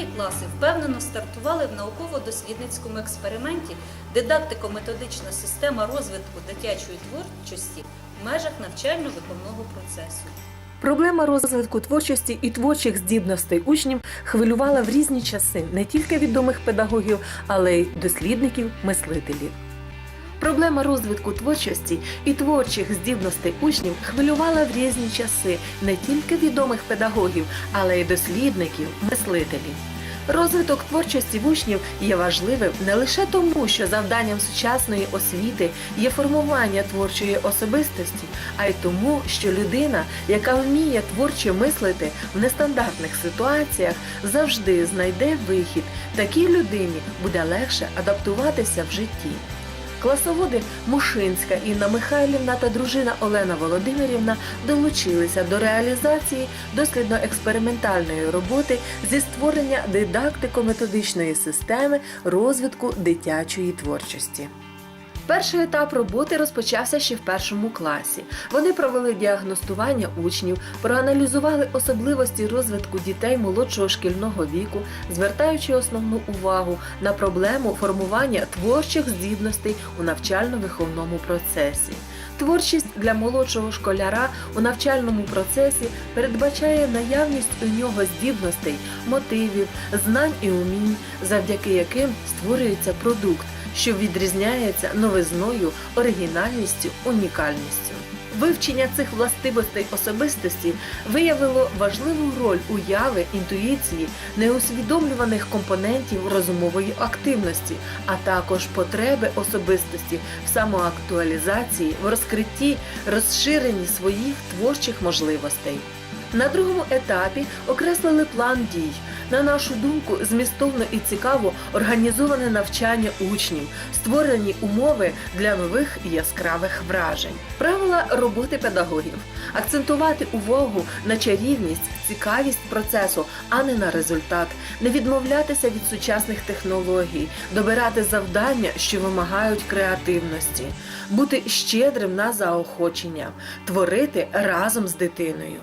Другі класи впевнено стартували в науково-дослідницькому експерименті дидактико-методична система розвитку дитячої творчості в межах навчально-виховного процесу. Проблема розвитку творчості і творчих здібностей учнів хвилювала в різні часи не тільки відомих педагогів, але й дослідників, мислителів. Проблема розвитку творчості і творчих здібностей учнів хвилювала в різні часи не тільки відомих педагогів, але й дослідників, мислителів. Розвиток творчості в учнів є важливим не лише тому, що завданням сучасної освіти є формування творчої особистості, а й тому, що людина, яка вміє творче мислити в нестандартних ситуаціях, завжди знайде вихід. Такій людині буде легше адаптуватися в житті. Класоводи Мушинська Інна Михайлівна та дружина Олена Володимирівна долучилися до реалізації дослідно-експериментальної роботи зі створення дидактико-методичної системи розвитку дитячої творчості. Перший етап роботи розпочався ще в першому класі. Вони провели діагностування учнів, проаналізували особливості розвитку дітей молодшого шкільного віку, звертаючи основну увагу на проблему формування творчих здібностей у навчально-виховному процесі. Творчість для молодшого школяра у навчальному процесі передбачає наявність у нього здібностей, мотивів, знань і умінь, завдяки яким створюється продукт, що відрізняється новизною, оригінальністю, унікальністю. Вивчення цих властивостей особистості виявило важливу роль уяви, інтуїції, неусвідомлюваних компонентів розумової активності, а також потреби особистості в самоактуалізації, в розкритті, розширенні своїх творчих можливостей. На другому етапі окреслили план дій. На нашу думку, змістовно і цікаво організоване навчання учнів, створені умови для нових яскравих вражень. Правила роботи педагогів. Акцентувати увагу на чарівність, цікавість процесу, а не на результат, не відмовлятися від сучасних технологій, добирати завдання, що вимагають креативності, бути щедрим на заохочення, творити разом з дитиною.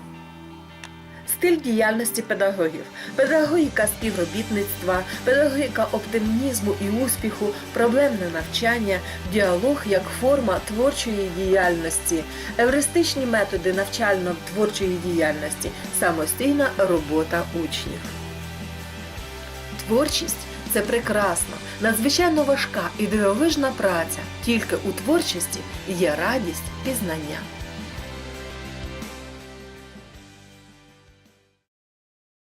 Стиль діяльності педагогів, педагогіка співробітництва, педагогіка оптимізму і успіху, проблемне навчання, діалог як форма творчої діяльності, евристичні методи навчально-творчої діяльності, самостійна робота учнів. Творчість це прекрасно, надзвичайно важка і дивовижна праця. Тільки у творчості є радість пізнання.